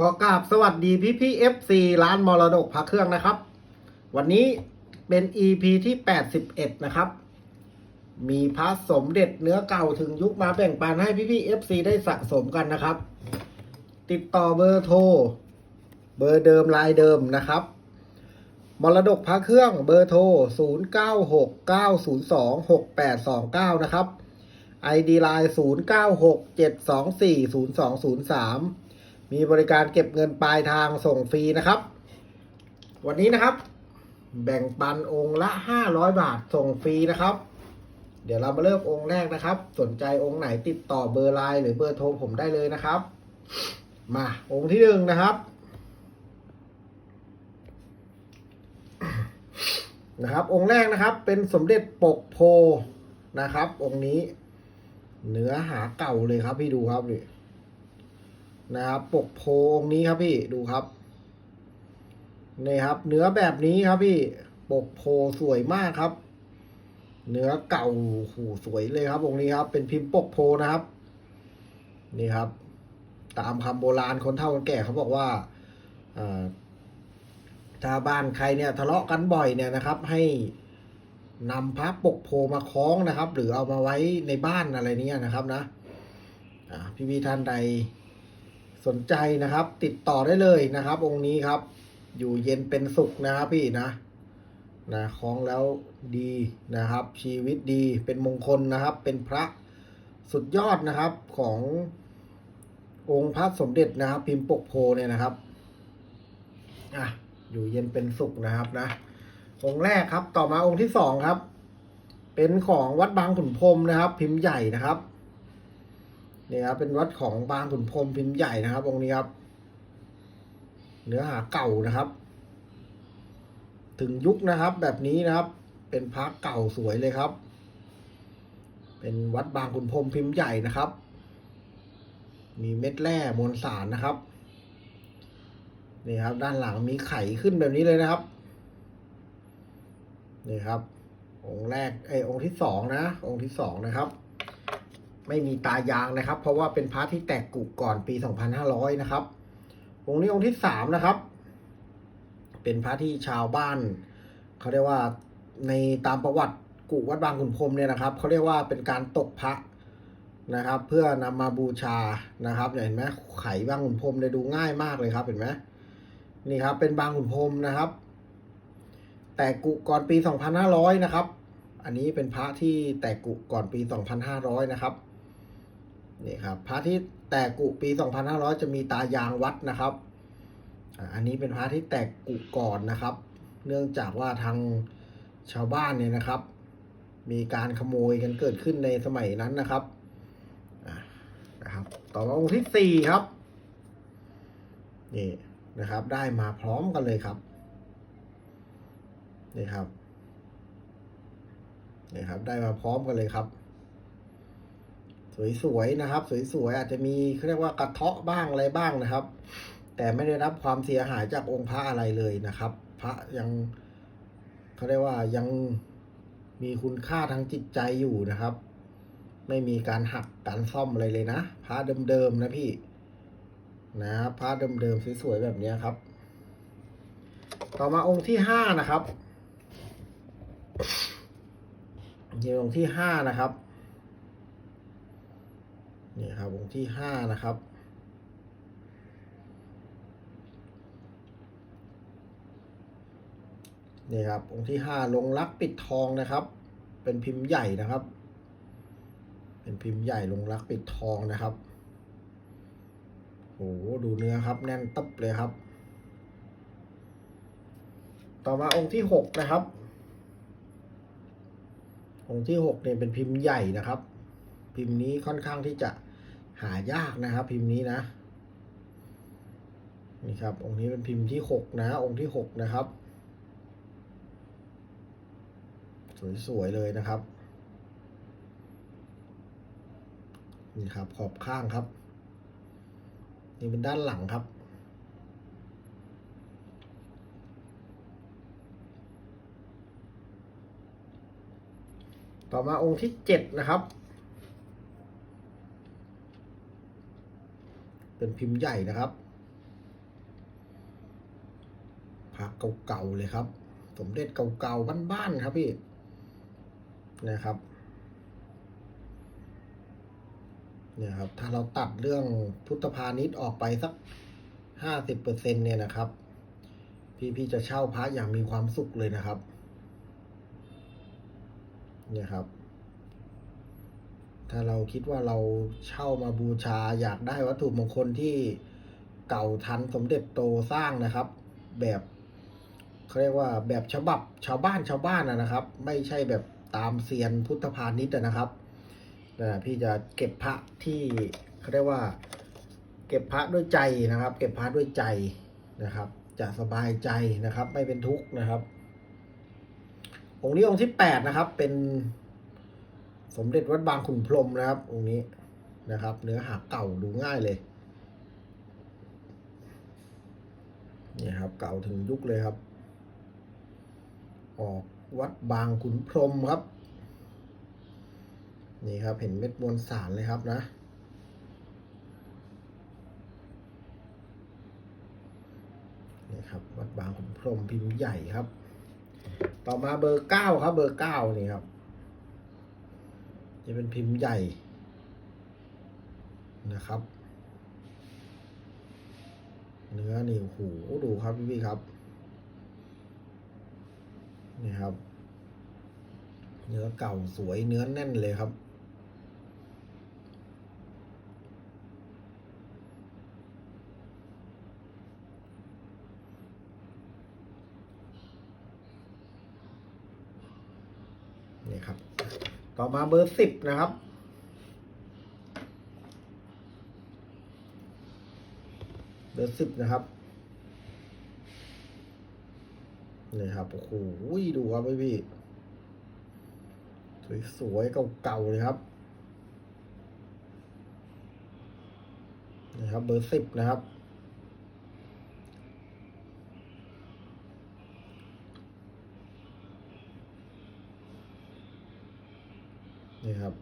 ขอกราบสวัสดีพี่พี่เอฟซีร้านมรดกพระเครื่องนะครับ วันนี้เป็น EP ที่ 81 นะครับ มีพระสมเด็จเนื้อเก่าถึงยุคมาแบ่งปันให้พี่พี่เอฟซีได้สะสมกันนะครับ ติดต่อเบอร์โทร เบอร์เดิมลายเดิมนะครับ มรดกพระเครื่องเบอร์โทร 0969026829 นะครับ ID ไลน์0967240203 มีบริการเก็บเงินปลายทางส่งฟรีนะครับ วันนี้นะครับ แบ่งปันองค์ละ 500 บาทส่งฟรีนะครับ เดี๋ยวเรามาเริ่มองค์แรกนะครับ สนใจองค์ไหนติดต่อเบอร์ไลน์หรือเบอร์โทรผมได้เลยนะครับ มาองค์ที่หนึ่งนะครับนะครับ องค์แรกนะครับเป็นสมเด็จปกโพนะครับ องค์นี้เนื้อหาเก่าเลยครับพี่ดูครับนี่ นะครับปกโพองนี้ครับพี่ดูครับนี่ครับเนื้อแบบนี้ครับพี่ปกโพสวยมากครับ เนื้อเก่าหูสวยเลยครับองค์นี้ครับ เป็นพิมพ์ปกโพนะครับ นี่ครับ ตามคำโบราณคนเฒ่าคนแก่เขาบอกว่าถ้าบ้านใครเนี่ยทะเลาะกันบ่อยเนี่ยนะครับ ให้นำพระปกโพมาคล้องนะครับ หรือเอามาไว้ในบ้านอะไรเนี้ยนะครับนะพี่พี่ท่านใด สนใจนะครับ ติดต่อได้เลยนะครับ องค์นี้ครับ อยู่เย็นเป็นสุขนะครับพี่นะนะคล้องแล้วดีนะครับ ชีวิตดีเป็นมงคลนะครับ เป็นพระสุดยอดนะครับขององค์พระสมเด็จนะครับ พิมพ์ปกโพเนี่ยนะครับอะอยู่เย็นเป็นสุขนะครับนะองค์แรกครับ ต่อมาองค์ที่สองครับ เป็นของวัดบางขุนพรมนะครับ พิมพ์ใหญ่นะครับ นี่ครับเป็นวัดของบางขุนพรมพิมพ์ใหญ่นะครับองค์นี้ครับ เนื้อหาเก่านะครับ ถึงยุคนะครับ แบบนี้นะครับ เป็นพระเก่าสวยเลยครับ เป็นวัดบางขุนพรมพิมพ์ใหญ่นะครับ มีเม็ดแร่มวลสารนะครับนี่ครับ ด้านหลังมีไข่ขึ้นแบบนี้เลยนะครับนี่ครับ องค์แรกไอองค์ที่สองนะ องค์ที่สองนะครับ ไม่มีตายางนะครับ เพราะว่าเป็นพระที่แตกกุกก่อนปี 2500 นะครับองค์นี้องค์ที่สามนะครับ เป็นพระที่ชาวบ้านเขาเรียกว่าในตามประวัติกุวัดบางขุนพรมเนี่ยนะครับเขาเรียกว่าเป็นการตกพระนะครับ เพื่อนำมาบูชานะครับเห็นไหมไขบางขุนพรมเลยดูง่ายมากเลยครับเห็นไหมนี่ครับ เป็นบางขุนพรมนะครับ แต่กุก่อนปี 2500 นะครับ อันนี้เป็นพระที่แตกกุก่อนปี 2500 นะครับ นี่ครับพระที่แตกกุปี 2500 จะมีตายางวัดนะครับ อันนี้เป็นพระที่แตกกุก่อนนะครับ เนื่องจากว่าทางชาวบ้านเนี่ยนะครับ มีการขโมยกันเกิดขึ้นในสมัยนั้นนะครับนะครับ ต่อมาองค์ที่สี่ครับนี่นะครับ ได้มาพร้อมกันเลยครับนี่ครับนี่ครับ ได้มาพร้อมกันเลยครับ สวยๆนะครับ สวยๆอาจจะมีเขาเรียกว่ากระเทาะบ้างอะไรบ้างนะครับ แต่ไม่ได้รับความเสียหายจากองค์พระอะไรเลยนะครับ พระยังเขาเรียกว่ายังมีคุณค่าทางจิตใจอยู่นะครับ ไม่มีการหักการซ่อมอะไรเลยนะพระเดิมๆนะพี่นะพระเดิมๆสวยๆแบบนี้ครับ ต่อมาองค์ที่ห้านะครับนี่องค์ที่ห้านะครับ นี่ครับองค์ ที่ห้านะครับ นี่ครับ องค์ที่ห้าลงรักปิดทองนะครับ เป็นพิมพ์ใหญ่นะครับ เป็นพิมพ์ใหญ่ลงรักปิดทองนะครับโหดูเนื้อครับ แน่นตับเลยครับ ต่อมาองค์ที่หกนะครับ องค์ที่หกเนี่ยเป็นพิมพ์ใหญ่นะครับ พิมพ์นี้ค่อนข้างที่จะ หายากนะครับ พิมพ์นี้นะนี่ครับ องค์นี้เป็นพิมพ์ที่หกนะ องค์ที่หกนะครับ สวยๆเลยนะครับนี่ครับ ขอบข้างครับ นี่เป็นด้านหลังครับต่อมาองค์ที่เจ็ดนะครับ เป็นพิมพ์ใหญ่นะครับพระเก่าๆเลยครับ สมเด็จเก่าๆบ้านๆครับพี่นะครับเนี่ยครับ ถ้าเราตัดเรื่องพุทธพาณิชย์ออกไปสักห้าสิบเปอร์เซ็นเนี่ยนะครับ พี่พี่จะเช่าพระอย่างมีความสุขเลยนะครับ เนี่ยครับ ถ้าเราคิดว่าเราเช่ามาบูชาอยากได้วัตถุมงคลที่เก่าทันสมเด็จโตสร้างนะครับ แบบเขาเรียกว่าแบบฉบับชาวบ้านชาวบ้านนะครับ ไม่ใช่แบบตามเซียนพุทธพาณิชย์นะครับนะพี่จะเก็บพระที่เขาเรียกว่า เก็บพระด้วยใจนะครับ เก็บพระด้วยใจนะครับ จะสบายใจนะครับ ไม่เป็นทุกข์นะครับ องค์นี้องค์ที่แปดนะครับเป็น สมเด็จวัดบางขุนพรมนะครับ องค์นี้นะครับ เนื้อหาเก่าดูง่ายเลยเนี่ยครับ เก่าถึงยุคเลยครับ ออกวัดบางขุนพรมครับ นี่ครับเห็นเม็ดมวลสารเลยครับนะนี่ครับวัดบางขุนพรมพิมพ์ใหญ่ครับ ต่อมาเบอร์เก้าครับ เบอร์เก้านี่ครับ จะเป็นพิมพ์ใหญ่นะครับ เนื้อนี่โอ้โหดูครับพี่พี่ครับนี่ครับ เนื้อเก่าสวยเนื้อแน่นเลยครับนี่ครับ ต่อมาเบอร์สิบนะครับ เบอร์สิบนะครับนี่ครับโอ้โหดูครับพี่พี่สวยๆเก่าๆเลยครับนี่ครับ เบอร์สิบนะครับ นี่ครับ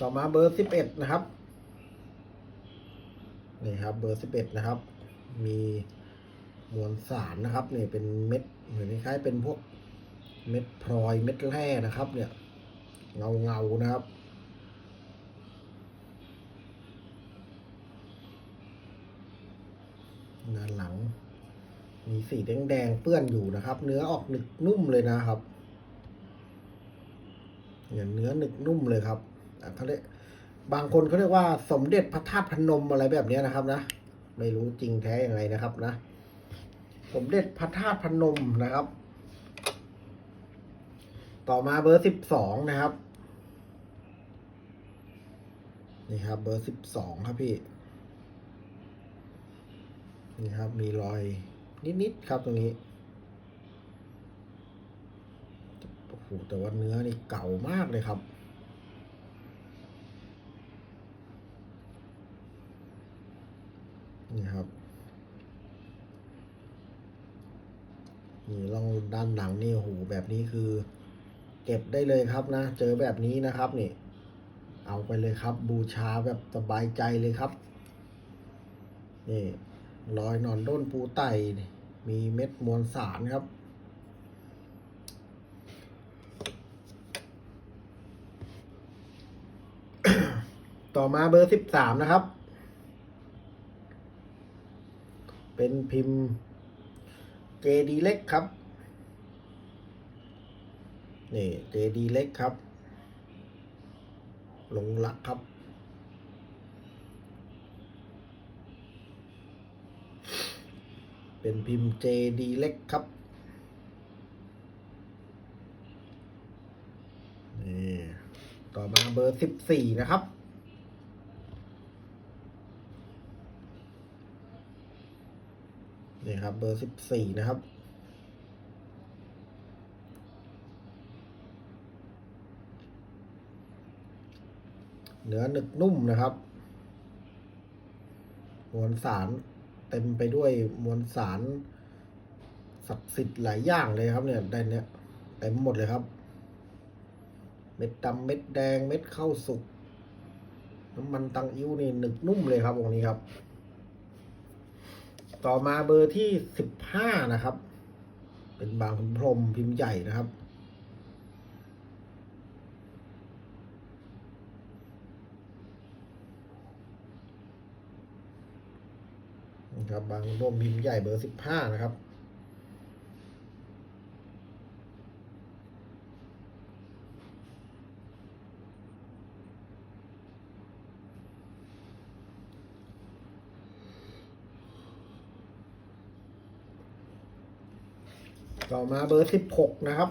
ต่อมาเบอร์สิบเอ็ดนะครับ นี่ครับ เบอร์สิบเอ็ดนะครับ มีมวลสารนะครับเนี่ยเป็นเม็ดเหมือนคล้ายๆเป็นพวกเม็ดพลอยเม็ดแร่นะครับ เนี่ย เงาเงาๆนะครับ ด้านหลัง มีสีแดงๆเปื้อนอยู่นะครับ เนื้อออกหนึกนุ่มเลยนะครับเนี่ยเนื้อหนึกนุ่มเลยครับเขาเรียกบางคนเขาเรียกว่าสมเด็จพระธาตุพนมอะไรแบบนี้นะครับนะไม่รู้จริงแท้ยังไงนะครับนะ สมเด็จพระธาตุพนมนะครับ ต่อมาเบอร์สิบสองนะครับนี่ครับ เบอร์สิบสองครับพี่ นี่ครับมีรอย นิดๆครับตรงนี้โอ้โหแต่ว่าเนื้อนี่เก่ามากเลยครับนี่ครับนี่ลองด้านหลังนี่โอ้โหแบบนี้คือ เก็บได้เลยครับนะ เจอแบบนี้นะครับนี่ เอาไปเลยครับ บูชาแบบสบายใจเลยครับ นี่รอยนอนด้นปูไต มีเม็ดมวลสารครับ ต่อมาเบอร์สิบสามนะครับ เป็นพิมพ์เจดีเล็กครับ นี่เจดีเล็กครับ ลงรักครับ เป็นพิมพ์ JD เล็กครับ นี่ ต่อมาเบอร์สิบสี่นะครับ นี่ครับเบอร์สิบสี่นะครับเนื้อหนึกนุ่มนะครับมวลสาร เต็มไปด้วยมวลสารศักดิ์สิทธิ์หลายอย่างเลยครับเนี่ยได้เนี่ยเต็มหมดเลยครับ เม็ดดำเม็ดแดงเม็ดข้าวสุกน้ำมันตังอิ้วนี่หนึกนุ่มเลยครับองค์นี้ครับ ต่อมาเบอร์ที่สิบห้านะครับ เป็นบางพรมพิมพ์ใหญ่นะครับ ครับ บางขุนพรหมพิมพ์ใหญ่เบอร์สิบห้านะครับ ต่อมาเบอร์สิบหกนะครับ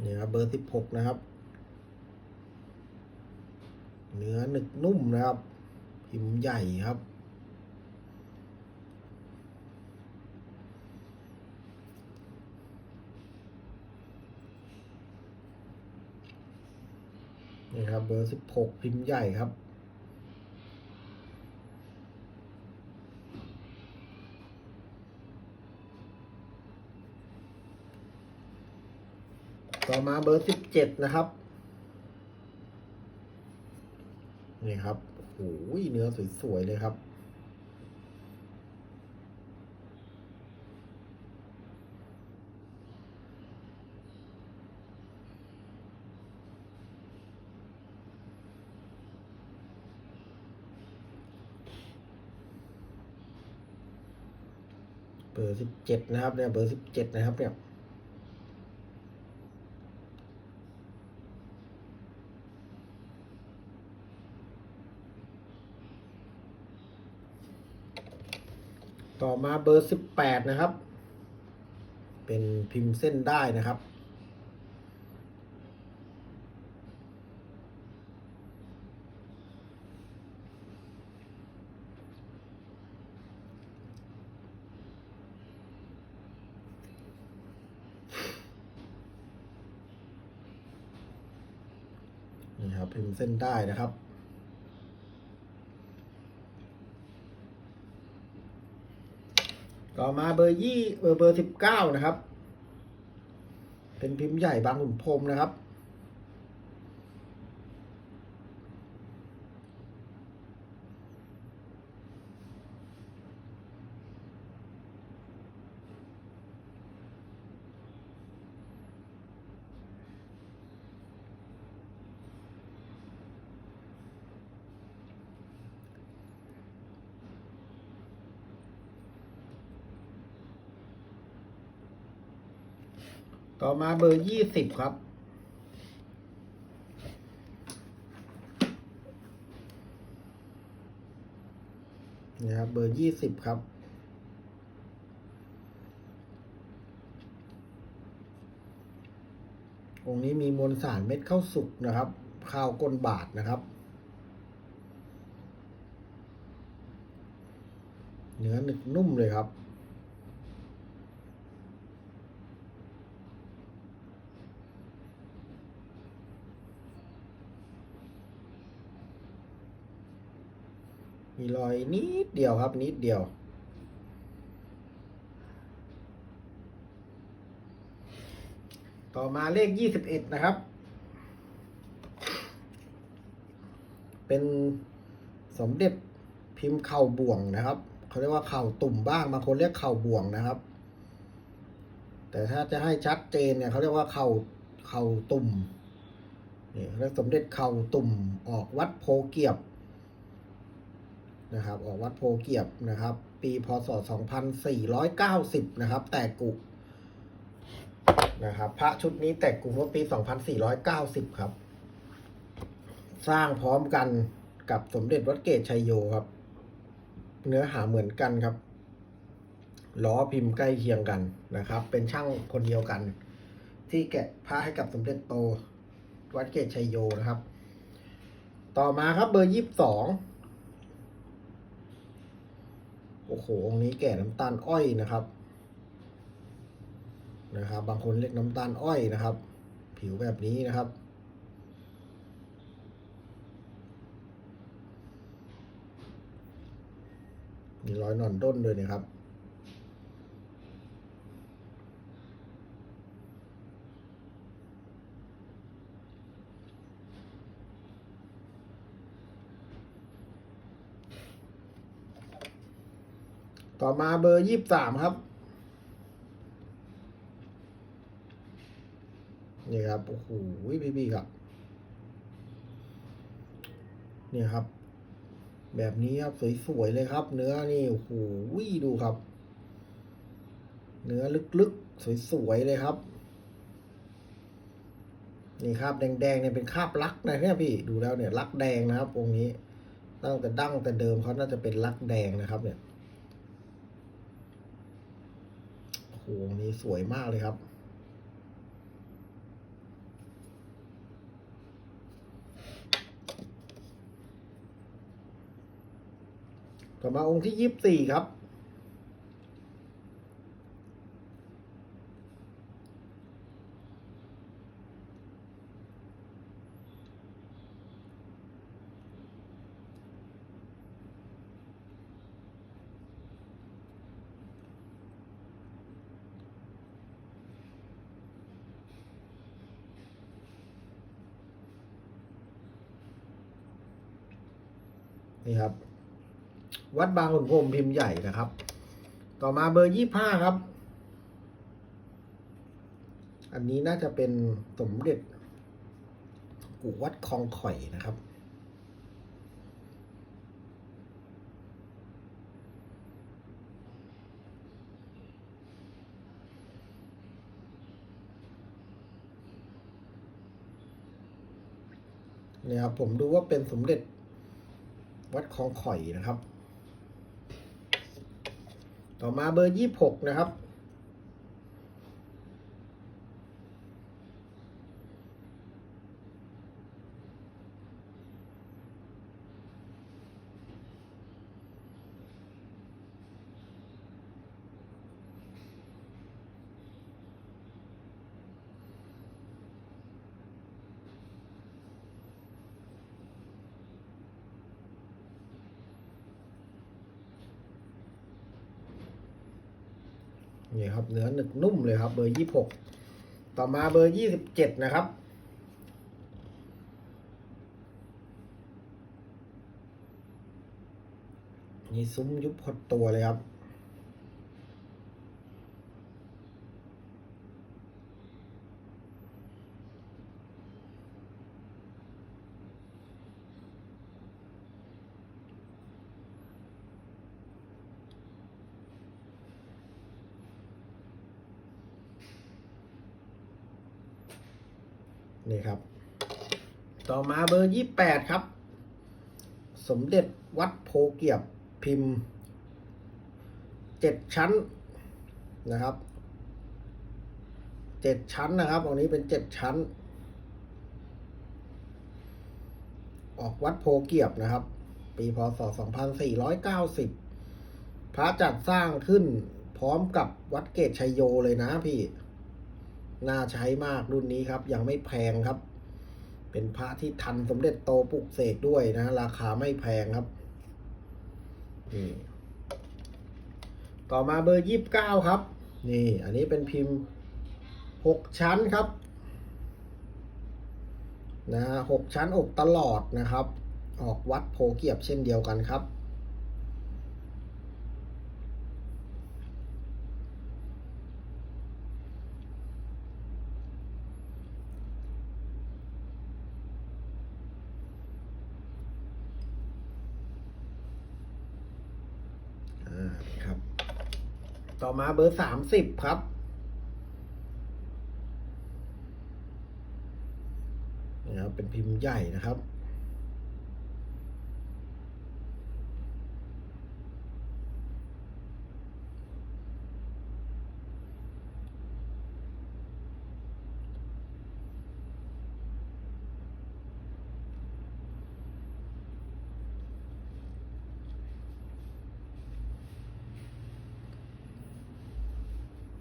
เนี่ยครับเบอร์สิบหกนะครับ เนื้อหนึกนุ่มนะครับ พิมพ์ใหญ่ครับ นี่ครับเบอร์สิบหกพิมพ์ใหญ่ครับต่อมาเบอร์สิบเจ็ดนะครับ นี่ครับ โอ้ยเนื้อสวยๆเลยครับ เบอร์สิบเจ็ดนะครับเนี่ยเบอร์สิบเจ็ดนะครับเนี่ย ต่อ มาเบอร์สิบแปดนะครับ เป็นพิมพ์เส้นได้นะครับ นี่ครับพิมพ์เส้นได้นะครับ ต่อมาเบอร์ยี่เบอร์เบอร์สิบเก้านะครับ เป็นพิมพ์ใหญ่บางขุนพรมนะครับ ต่อมาเบอร์ยี่สิบครับนี่ครับเบอร์ยี่สิบครับ องค์นี้มีมวลสารเม็ดข้าวสุกนะครับ ข้าวก้นบาทนะครับ เนื้อหนึกนุ่มเลยครับ มีรอยนิดเดียวครับนิดเดียว ต่อมาเลขยี่สิบเอ็ดนะครับ เป็นสมเด็จพิมพ์เข่าบ่วงนะครับเขาเรียกว่าเข่าตุ่มบ้างบางคนเรียกเข่าบ่วงนะครับ แต่ถ้าจะให้ชัดเจนเนี่ยเขาเรียกว่าเข่าเข่าตุ่มนี่เรียกสมเด็จเข่าตุ่มออกวัดโพเกียบ นะครับ ออกวัดโพเกียบนะครับ ปีพศ 2490 นะครับ แต่กุนะครับ พระชุดนี้แต่กุเมื่อปี 2490 ครับ สร้างพร้อมกันกับสมเด็จวัดเกตชัยโยครับ เนื้อหาเหมือนกันครับล้อพิมพ์ใกล้เคียงกันนะครับ เป็นช่างคนเดียวกัน ที่แกะพระให้กับสมเด็จโตวัดเกตชัยโยนะครับ ต่อมาครับเบอร์ยี่สิบสอง โอ้โหองค์นี้แก่น้ำตาลอ้อยนะครับ นะครับ บางคนเรียกน้ำตาลอ้อยนะครับ ผิวแบบนี้นะครับ มีรอยหนอนด้นด้วยนะครับ น ต่อมาเบอร์ยี่สามครับ นี่ครับ โอ้โหพี่ครับ นี่ครับ แบบนี้ครับ สวยๆเลยครับ เนื้อนี่ โอ้โหดูครับ เนื้อลึกๆ สวยๆเลยครับนี่ครับแดงๆเนี่ยเป็นคราบลักนะเนี่ยพี่ดูแล้วเนี่ยลักแดงนะครับองค์นี้ ตั้งแต่ดั้งแต่เดิมเขาน่าจะเป็นลักแดงนะครับเนี่ยโอ้โหองค์นี้สวยมากเลยครับต่อมาองค์ที่ยี่สิบสี่ครับ นี่ครับ วัดบางขุนพรมพิมพ์ใหญ่นะครับ ต่อมาเบอร์ยี่ห้าครับ อันนี้น่าจะเป็นสมเด็จกูวัดคลองข่อยนะครับเนี่ยครับผมดูว่าเป็นสมเด็จ วัดคลองข่อยนะครับ ต่อมาเบอร์ยี่หกนะครับ นี่ครับ เนื้อหนึบนุ่มเลยครับ เบอร์ยี่หกต่อมาเบอร์ยี่สิบเจ็ดนะครับ นี่ซุ้มยุบหดตัวเลยครับ ครับ ต่อมาเบอร์ยี่แปดครับ สมเด็จวัดโพเกียบพิมพ์เจ็ดชั้นนะครับเจ็ดชั้นนะครับอันนี้เป็นเจ็ดชั้น ออกวัดโพเกียบนะครับ ปีพศ 2490 พระจัดสร้างขึ้นพร้อมกับวัดเกตชัยโยเลยนะพี่ น่าใช้มากรุ่นนี้ครับ ยังไม่แพงครับ เป็นพระที่ทันสมเด็จโตปลุกเสกด้วยนะ ราคาไม่แพงครับต่อมาเบอร์ยี่สิบเก้าครับ นี่ อันนี้เป็นพิมพ์หกชั้นครับนะหกชั้นอกตลอดนะครับ ออกวัดโพเกียบเช่นเดียวกันครับ อ่าครับ ต่อมาเบอร์สามสิบครับ นะครับ เป็นพิมพ์ใหญ่นะครับ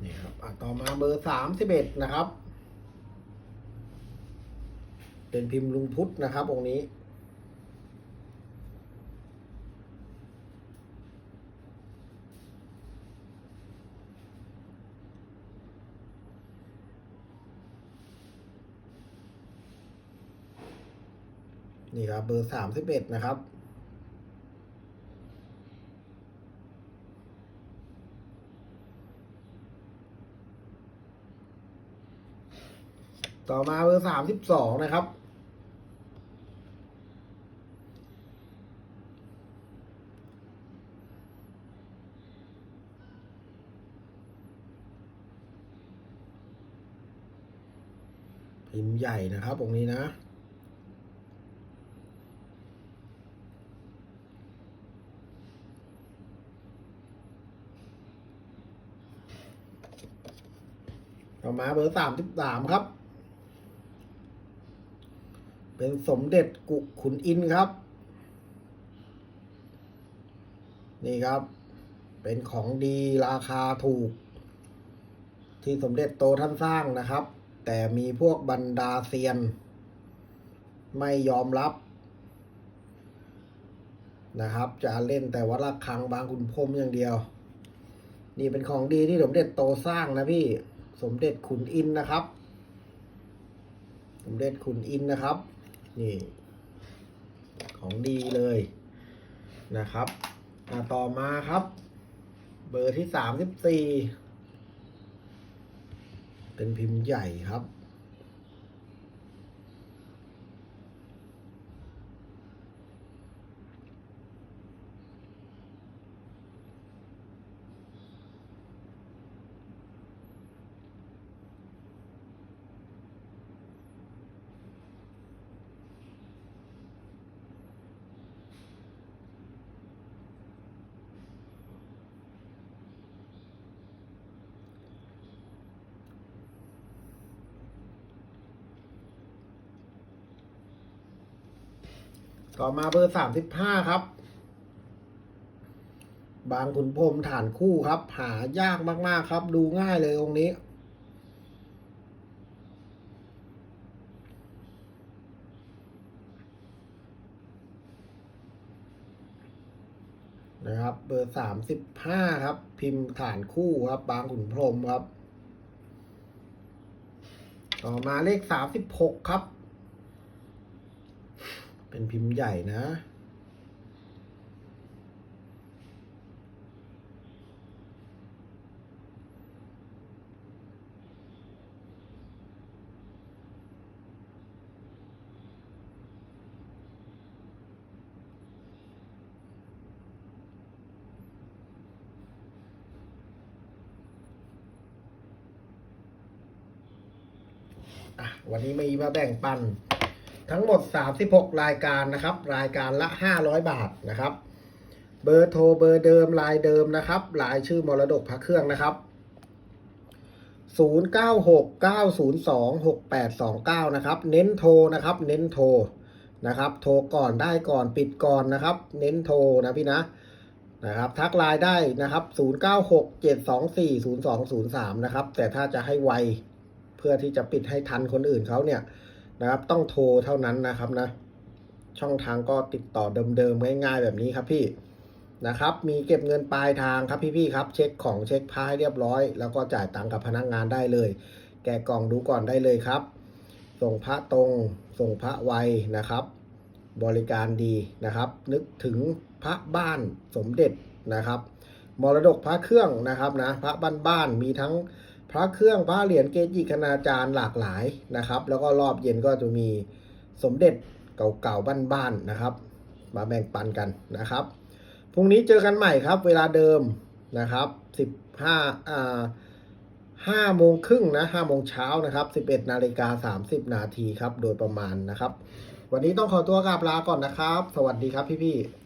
นี่ครับอะต่อมา เบอร์สามสิบเอ็ดนะครับ เป็นพิมพ์ลุงพุทธนะครับองค์นี้ นี่ครับเบอร์สามสิบเอ็ดนะครับ ต่อมาเบอร์สามสิบสองนะครับ พิมพ์ใหญ่นะครับองนี้นะต่อมาเบอร์สามสิบสามครับ เป็นสมเด็จกุขุนอินครับ นี่ครับ เป็นของดีราคาถูก ที่สมเด็จโตท่านสร้างนะครับ แต่มีพวกบรรดาเซียน ไม่ยอมรับ นะครับ จะเล่นแต่วัดระฆังบางขุนพรมอย่างเดียว นี่เป็นของดีที่สมเด็จโตสร้างนะพี่สมเด็จขุนอินนะครับสมเด็จขุนอินนะครับ นี่ ของดีเลยนะครับต่อมาครับ เบอร์ที่สามสิบสี่เป็นพิมพ์ใหญ่ครับ ต่อมาเบอร์สามสิบห้าครับ บางขุนพรมฐานคู่ครับ หายากมาก ๆ ครับ ดูง่ายเลยองค์นี้ นะครับเบอร์สามสิบห้าครับ พิมพ์ฐานคู่ครับ บางขุนพรมครับ ต่อมาเลขสามสิบหกครับ เป็นพิมพ์ใหญ่นะ อะ วันนี้มีมาแบ่งปัน ทั้งหมด 36 รายการนะครับ รายการละ 500 บาทนะครับ เบอร์โทรเบอร์เดิมลายเดิมนะครับลายชื่อมรดกพระเครื่องนะครับ 0969026829 นะครับ เน้นโทรนะครับ เน้นโทรนะครับ โทรก่อนได้ก่อนปิดก่อนนะครับ เน้นโทรนะพี่นะนะครับทักไลน์ได้นะครับ 0967240203 นะครับ แต่ถ้าจะให้ไวเพื่อที่จะปิดให้ทันคนอื่นเขาเนี่ย นะครับ ต้องโทรเท่านั้นนะครับนะ ช่องทางก็ติดต่อเดิมๆง่ายๆแบบนี้ครับพี่นะครับ มีเก็บเงินปลายทางครับพี่ๆครับ เช็คของเช็คพายเรียบร้อย แล้วก็จ่ายตังค์กับพนักงานได้เลย แกะกล่องดูก่อนได้เลยครับ ส่งพระตรง ส่งพระไวนะครับ บริการดีนะครับ นึกถึงพระบ้านสมเด็จนะครับ มรดกพระเครื่องนะครับนะ พระบ้านๆมีทั้ง พระเครื่องพระเหรียญเกจิคณาจารย์หลากหลายนะครับ แล้วก็รอบเย็นก็จะมีสมเด็จเก่าๆบ้านๆนะครับ มาแบ่งปันกันนะครับพรุ่งนี้เจอกันใหม่ครับ เวลาเดิมนะครับสิบห้าอ่าห้าโมงครึ่งนะห้าโมงเช้านะครับสิบเอ็ดนาฬิกาสามสิบนาทีครับ โดยประมาณนะครับ วันนี้ต้องขอตัวกราบลาก่อนนะครับ สวัสดีครับพี่ๆ